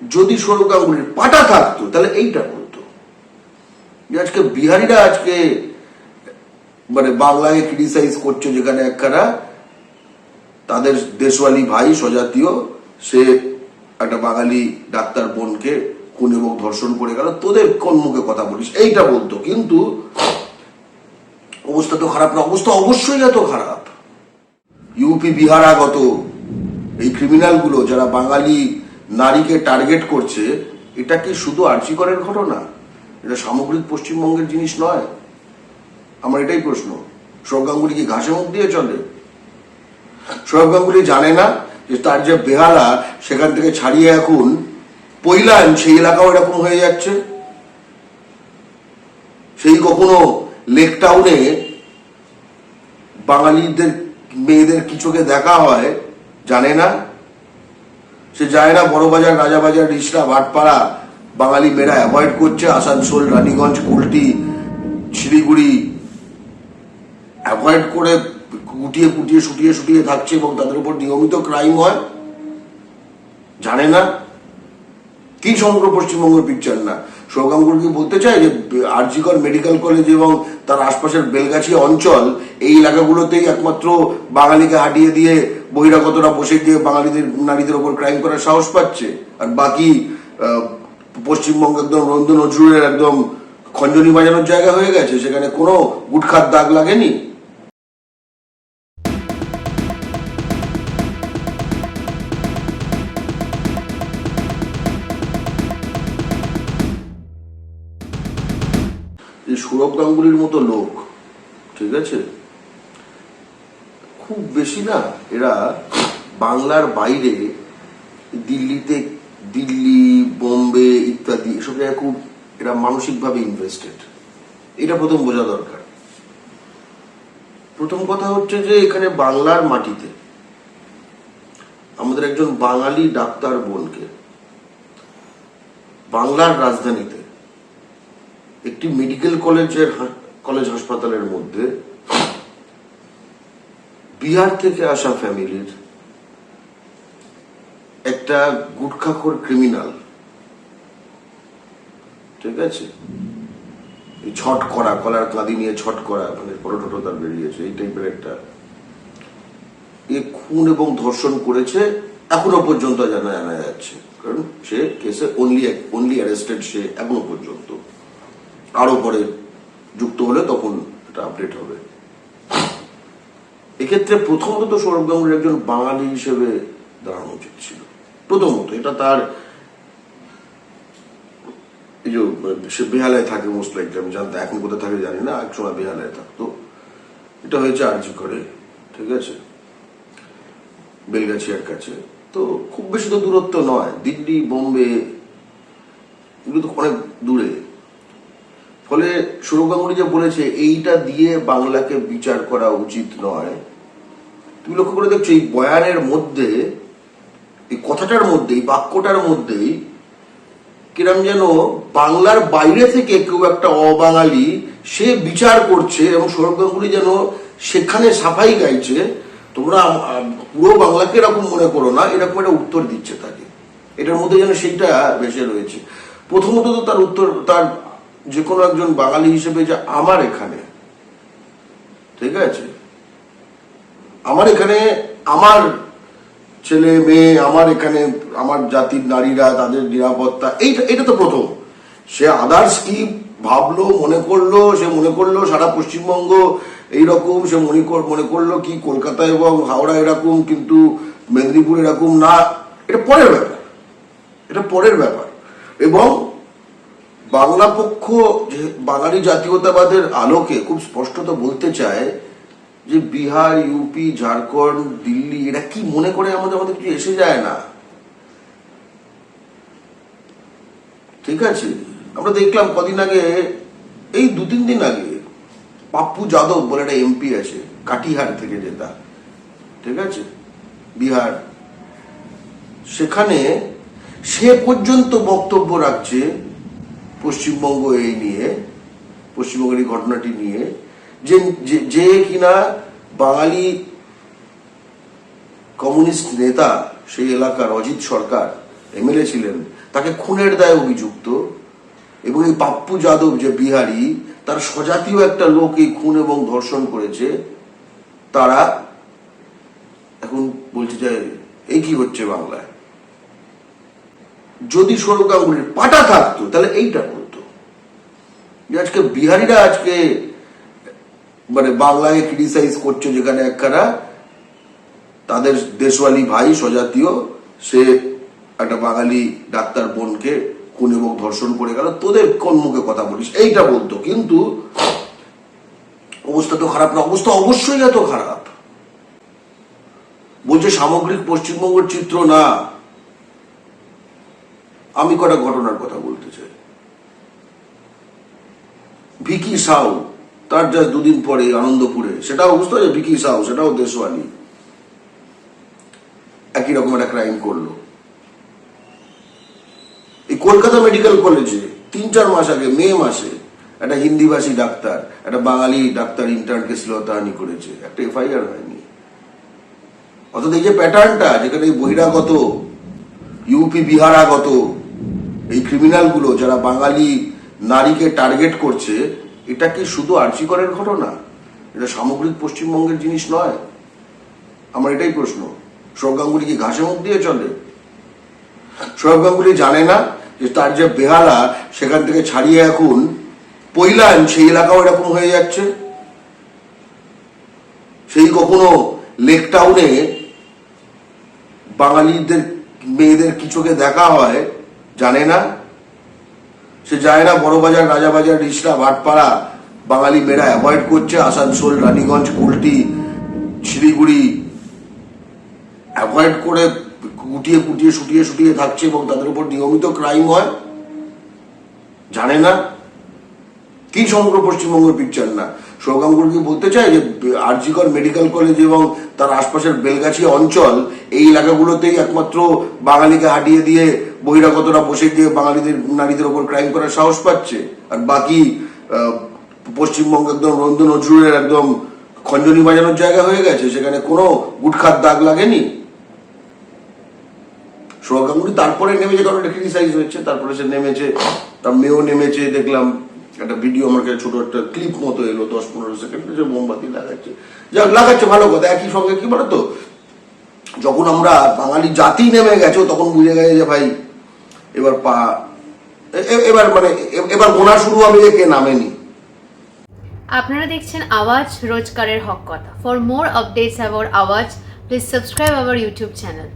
যদি গাঙ্গুলির পাটা থাকতো, তাহলে এইটা বলতো যে আজকে বিহারিরা আজকে মানে বাংলাকে ক্রিটিসাইজ করছে যেখানে একখানা, তাদের দেশওয়ালি ভাই স্বজাতীয়, সে একটা বাঙালি ডাক্তার বোনকে খুন এবং ধর্ষণ করে গেল, তোদের কোন মুখে কথা বলিস? এইটা বলতো। কিন্তু অবস্থা তো খারাপ না, অবস্থা অবশ্যই এত খারাপ। ইউপি বিহার আগত এই ক্রিমিনালগুলো যারা বাঙালি নারীকে টার্গেট করছে, এটা কি শুধু আর্চিকরের ঘটনা? এটা সামগ্রিক পশ্চিমবঙ্গের জিনিস নয়। আমার এটাই প্রশ্ন। সৌরভ গাঙ্গুলি কি ঘাসে মুখ দিয়ে চলে? সৌরভ গাঙ্গুলি জানে না যে তার যে বেহালা, সেখান থেকে ছাড়িয়ে এখন পৈলান, সেই এলাকাও এরকম হয়ে যাচ্ছে। সেই কখনো লেক টাউনে বাঙালিদের, মেয়েদের কিছুকে দেখা হয়, জানে না। সে যায় না বড়বাজার রাজাবাজার রিসরা ভাটপাড়া বাঙালি মেয়েরা অ্যাভয়েড করছে, আসানসোল, রানীগঞ্জ, কুলটি, শিলিগুড়ি অ্যাভয়েড করে কুটিয়ে কুটিয়ে শুটিয়ে শুটিয়ে থাকছে এবং তাদের উপর নিয়মিত ক্রাইম হয়। জানে না কি সমগ্র পশ্চিমবঙ্গের পিকচার না? সৌগাঙ্গুর কি বলতে চাই যে, আরজিকর মেডিকেল কলেজ এবং তার আশপাশের বেলগাছি অঞ্চল, এই এলাকাগুলোতেই একমাত্র বাঙালিকে হাঁটিয়ে দিয়ে বহিরাগতরা বসে গিয়ে বাঙালিদের, নারীদের ওপর ক্রাইম করার সাহস পাচ্ছে? আর বাকি পশ্চিমবঙ্গ একদম রবীন্দ্র নজরুলের একদম খঞ্জনি বাজানোর জায়গা হয়ে গেছে, সেখানে কোনো গুটখার দাগ লাগেনি? এই সৌরভ গাঙ্গুলির মতো লোক, ঠিক আছে? খুব বেশি না, এরা বাংলার বাইরে দিল্লিতে দিল্লি, বোম্বে ইত্যাদি এসব জায়গায় খুব, এরা মানসিকভাবে ইনভেস্টেড এটা প্রথম বোঝা দরকার। প্রথম কথা হচ্ছে যে এখানে বাংলার মাটিতে আমাদের একজন বাঙালি ডাক্তার বোনকে, বাংলার রাজধানীতে একটি মেডিকেল কলেজের কলেজ হাসপাতালের মধ্যে বিহার থেকে আসা ফ্যামিলির একটা গুটখাখোর ক্রিমিনাল, ঠিক আছে? ছট করা, কলার কাঁদি নিয়ে ছট করা মানে টটো তার বেরিয়েছে, এই টাইপের একটা। এ খুন এবং ধর্ষণ করেছে, এখনও পর্যন্ত জানা জানা যাচ্ছে। কারণ সে কেসে অনলি অনলি অ্যারেস্টেড সে এখনও পর্যন্ত। আরও পরে যুক্ত হলে তখন এটা আপডেট হবে। এক্ষেত্রে প্রথমত সৌরভ গাঙ্গুলির একজন বাঙালি হিসেবে দাঁড়ানো উচিত ছিল। প্রথমত এটা তার এই যে, সে বেহালায় থাকে মোস্ট লাইকলি আমি জানতাম এখন কোথায় থাকে জানি না, এক সময় বেহালায় থাকতো। এটা হয়েছে আরজি করে ঠিক আছে? বেলগাছিয়ার কাছে। তো খুব বেশি তো দূরত্ব নয়, দিল্লি, বোম্বে, এগুলো তো অনেক দূরে। ফলে সৌরভ গাঙ্গুলি যে বলেছে, এইটা দিয়ে বাংলাকে বিচার করা উচিত নয়। তুমি লক্ষ্য করে দেখছ, এই বয়ানের মধ্যে, এই কথাটার মধ্যে, এই বাক্যটার মধ্যেই কিরম যেন বাংলার বাইরে থেকে কেউ একটা অবাঙালি, সে বিচার করছে এবং সৌরভ গাঙ্গুলি যেন সেখানে সাফাই গাইছে, তোমরা পুরো বাংলাকে এরকম মনে করো না, এরকম একটা উত্তর দিচ্ছে তাকে। এটার মধ্যে যেন সেইটা ভেসে রয়েছে। প্রথমত তো তার উত্তর, তার যে কোনো একজন বাঙালি হিসেবে যে আমার এখানে, ঠিক আছে? আমার এখানে আমার ছেলে, মেয়ে, আমার এখানে আমার জাতির নারীরা, তাদের নিরাপত্তা, এইটা এটা তো প্রথম। সে আদার্স কি ভাবলো, মনে করল, সে মনে করল সারা পশ্চিমবঙ্গ এইরকম, সে মনে মনে করল কি কলকাতা এবং হাওড়া এরকম, কিন্তু মেদিনীপুর এরকম না। এটা পরের ব্যাপার। এটা পরের ব্যাপার। এবং বাংলা পক্ষ বাঙালি জাতীয়তাবাদের আলোকে খুব স্পষ্টত বলতে চায় যে বিহার, ইউপি, ঝাড়খণ্ড, দিল্লি, এরা কি মনে করে আমাদের আমাদের কিছু এসে যায় না? ঠিক আছে? আমরা দেখলাম কদিন আগে, এই দু তিন দিন আগে পাপ্পু যাদব বলে একটা এমপি আছে, কাটিহার থেকে যেটা ঠিক আছে? বিহার। সেখানে সে পর্যন্ত বক্তব্য রাখছে পশ্চিমবঙ্গ এই নিয়ে, পশ্চিমবঙ্গের এই ঘটনাটি নিয়ে, যে, যে- কিনা বাঙালি কমিউনিস্ট নেতা সেই এলাকার অজিত সরকার, এমএলএ ছিলেন, তাকে খুনের দায়ে অভিযুক্ত, এবং এই পাপ্পু যাদব যে বিহারি, তার স্বজাতীয় একটা লোক এই খুন এবং ধর্ষণ করেছে, তারা এখন বলছে যে, এই কি হচ্ছে বাংলায়? যদি সৌরভ গাঙ্গুলির পাটা থাকতো, তাহলে এইটা যে আজকে বিহারিরা আজকে মানে বাংলাকে ক্রিটিসাইজ করছে যেখানে একখানা, তাদের দেশওয়ালি ভাই স্বজাতীয়, সে একটা বাঙালি ডাক্তার বোনকে খুন এবং ধর্ষণ করে গেল। তোদের কোন মুখে কথা বলিস? এইটা বলতো। কিন্তু অবস্থা তো খারাপ না। অবস্থা অবশ্যই এত খারাপ। বলছে সামগ্রিক পশ্চিমবঙ্গের চিত্র না। আমি কটা ঘটনার কথা বলতে ভিকি সাউ, তার জাস্ট দুদিন পরে আনন্দপুরে। সেটাও বুঝতে পারছে ভিকি সাউ, সেটাও দেশওয়ালি। একই রকম একটা ক্রাইম করল। এই কলকাতা মেডিকেল কলেজে তিন চার মাস আগে, মে মাসে, একটা হিন্দিভাষী ডাক্তার, একটা বাঙালি ডাক্তার ইন্টার্নকে শ্লীলতাহানি করেছে। একটা এফআইআর হয়নি। অর্থাৎ এই যে প্যাটার্নটা যেখানে বহিরাগত ইউপি বিহারাগত, এই ক্রিমিনালগুলো যারা বাঙালি নারীকে টার্গেট করছে এটা কি শুধু আর্চিকরের ঘটনা? এটা সামগ্রিক পশ্চিমবঙ্গের জিনিস নয়। আমার এটাই প্রশ্ন। সৌরভ গাঙ্গুলি কি ঘাসে মুখ দিয়ে চলে? সৌরভ গাঙ্গুলি জানে না যে তার যে বেহালা সেখান থেকে ছাড়িয়ে এখন পৈলান, সেই এলাকাও এরকম হয়ে যাচ্ছে। সেই কখনো লেক টাউনে বাঙালিদের, মেয়েদের কিছুকে দেখা হয় জানে না। সে যায় না বড়বাজার রাজাবাজার রিসরা ভাটপাড়া, বাঙালি মেয়েরা অ্যাভয়েড করছে, আসানসোল, রানীগঞ্জ, কুলটি, শিলিগুড়ি অ্যাভয়েড করে কুটিয়ে কুটিয়ে শুটিয়ে শুটিয়ে থাকছে এবং তাদের উপর নিয়মিত ক্রাইম হয়। জানে না। কি সমগ্র পশ্চিমবঙ্গের পিকচার না? সৌগাঙ্গুর কি বলতে চাই যে আরজিকর মেডিকেল কলেজ এবং তার আশপাশের বেলগাছি অঞ্চল, এই এলাকাগুলোতেই একমাত্র বাঙালিকে হাঁটিয়ে দিয়ে বহিরাগতরা বসে গিয়ে বাঙালিদের, নারীদের ওপর ক্রাইম করার সাহস পাচ্ছে? আর বাকি পশ্চিমবঙ্গ একদম রন্ধ নজরুলের একদম খঞ্জনি বাজানোর জায়গা হয়ে গেছে, সেখানে কোনো গুটখার দাগ লাগেনি? সৌরভ গাঙ্গুলি তারপরে নেমেছে, কারণ এটা ক্রিটিসাইজ হয়েছে, তারপরে সে নেমেছে, তার মেয়েও নেমেছে, দেখলাম। একটা ভিডিও আমার কাছে ছোট একটা ক্লিপ মতো এলো দশ পনেরো সেকেন্ড যে মোমবাতি লাগাচ্ছে। যাক লাগাচ্ছে, ভালো কথা, একই সঙ্গে কি বলতো? যখন আমরা বাঙালি জাতি নেমে গেছো, তখন বুঝে গেছে যে ভাই, এবার পা এবার মানে এবার গোনা শুরু হবে যে কে নামেনি। আপনারা দেখছেন আওয়াজ রোজকারের হক কথা। For more updates about Awaaz please subscribe our YouTube channel